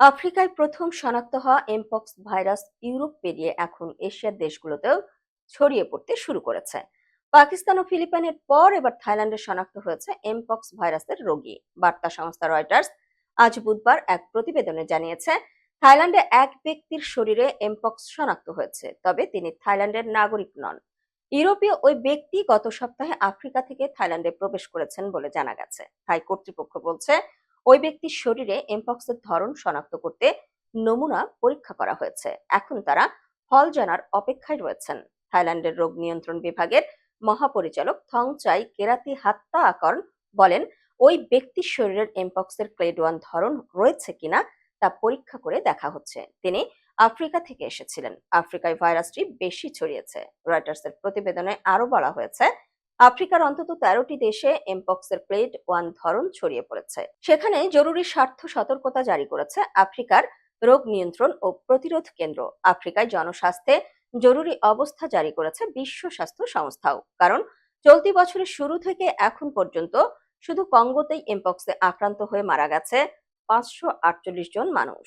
আফ্রিকায় প্রথম শনাক্ত হওয়া এমপক্স ভাইরাস ইউরোপ পেরিয়ে এখন এশিয়ার দেশগুলোতেও ছড়িয়ে পড়তে শুরু করেছে। পাকিস্তান ও ফিলিপাইনের পর এবার থাইল্যান্ডে শনাক্ত হয়েছে এমপক্স ভাইরাসের রোগী। বার্তা সংস্থা রয়টার্স আজ বুধবার এক প্রতিবেদনে জানিয়েছে, থাইল্যান্ডে এক ব্যক্তির শরীরে এমপক্স শনাক্ত হয়েছে, তবে তিনি থাইল্যান্ডের নাগরিক নন। ইউরোপীয় ওই ব্যক্তি গত সপ্তাহে আফ্রিকা থেকে থাইল্যান্ডে প্রবেশ করেছেন বলে জানা গেছে। থাই কর্তৃপক্ষ বলছে ওই ব্যক্তির শরীরে এমপক্সের ধরন শনাক্ত করতে নমুনা পরীক্ষা করা হয়েছে। এখন তারা ফল জানার অপেক্ষায় রয়েছেন। থাইল্যান্ডের রোগ নিয়ন্ত্রণ বিভাগের মহাপরিচালক থংচাই কেরাতি হাত্তা আকর্ন বলেন, ওই ব্যক্তির শরীরের এমপক্সের ক্লেড ওয়ান ধরন রয়েছে কিনা তা পরীক্ষা করে দেখা হচ্ছে। তিনি আফ্রিকা থেকে এসেছিলেন। আফ্রিকায় ভাইরাসটি বেশি ছড়িয়েছে। রয়টার্সের প্রতিবেদনে আরও বলা হয়েছে আফ্রিকার অন্তত তেরোটি দেশে এমপক্সের প্লেট ওয়ান ধরন ছড়িয়ে পড়েছে। সেখানে জরুরি স্বার্থ সতর্কতা জারি করেছে আফ্রিকার রোগ নিয়ন্ত্রণ ও প্রতিরোধ কেন্দ্র। আফ্রিকায় জনস্বাস্থ্যে জরুরি অবস্থা জারি করেছে বিশ্ব স্বাস্থ্য সংস্থাও। কারণ চলতি বছরের শুরু থেকে এখন পর্যন্ত শুধু কঙ্গোতেই এমপক্সে আক্রান্ত হয়ে মারা গেছে পাঁচশো আটচল্লিশ জন মানুষ।